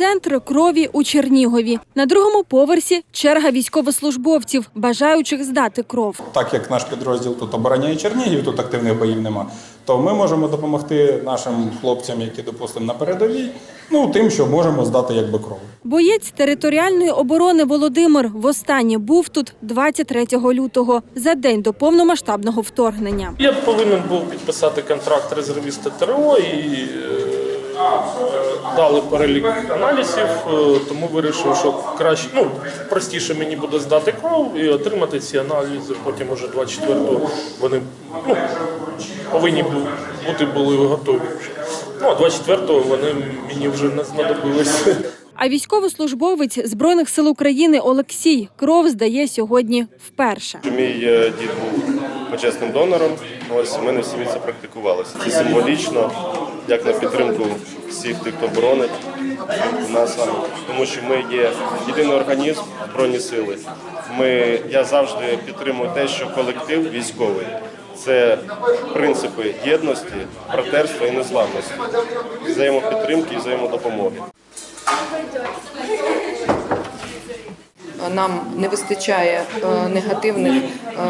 центр крові у Чернігові. На другому поверсі черга військовослужбовців, бажаючих здати кров. Так як наш підрозділ тут обороняє Чернігів, тут активних боїв нема, то ми можемо допомогти нашим хлопцям, які допустимо на передовій, ну тим, що можемо здати якби кров. Боєць територіальної оборони Володимир востаннє був тут 23 лютого, за день до повномасштабного вторгнення. Я повинен був підписати контракт резервіста ТРО і е, дали перелік аналізів, е, тому вирішив, що краще ну простіше мені буде здати кров і отримати ці аналізи. Потім уже 24-го вони ну, повинні бути були готові. Ну а 24-го вони мені вже не знадобилися. А військовослужбовець Збройних сил України Олексій кров здає сьогодні вперше. Мій е, дід був почесним донором. Ось у мене в сім'ї це практикувалося. Це символічно, як на підтримку всіх тих, хто боронить нас, тому що ми є єдиний організм збройні сили. Ми я завжди підтримую те, що колектив військовий це принципи єдності, братерства і незламності, взаємопідтримки і взаємодопомоги. Нам не вистачає е, негативних е,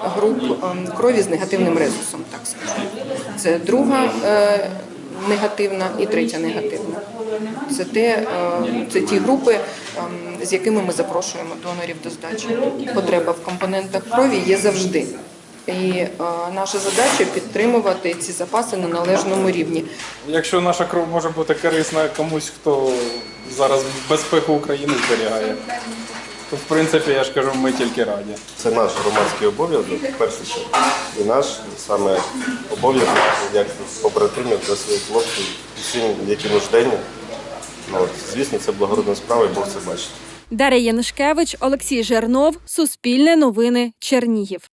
груп е, крові з негативним резусом, так скажемо. Це друга е, негативна і третя негативна. Це, те, е, це ті групи, е, з якими ми запрошуємо донорів до здачі. Потреба в компонентах крові є завжди. І е, наша задача підтримувати ці запаси на належному рівні. Якщо наша кров може бути корисна комусь, хто зараз безпеку України зберігає, то в принципі я ж кажу, ми тільки раді. Це наш громадський обов'язок, перше що. І наш саме обов'язок, як побратимів для своїх хлопців, всім, які нужденні. Ну, звісно, це благородна справа, і Бог це бачить. Дар'я Янушкевич, Олексій Жернов, Суспільне новини, Чернігів.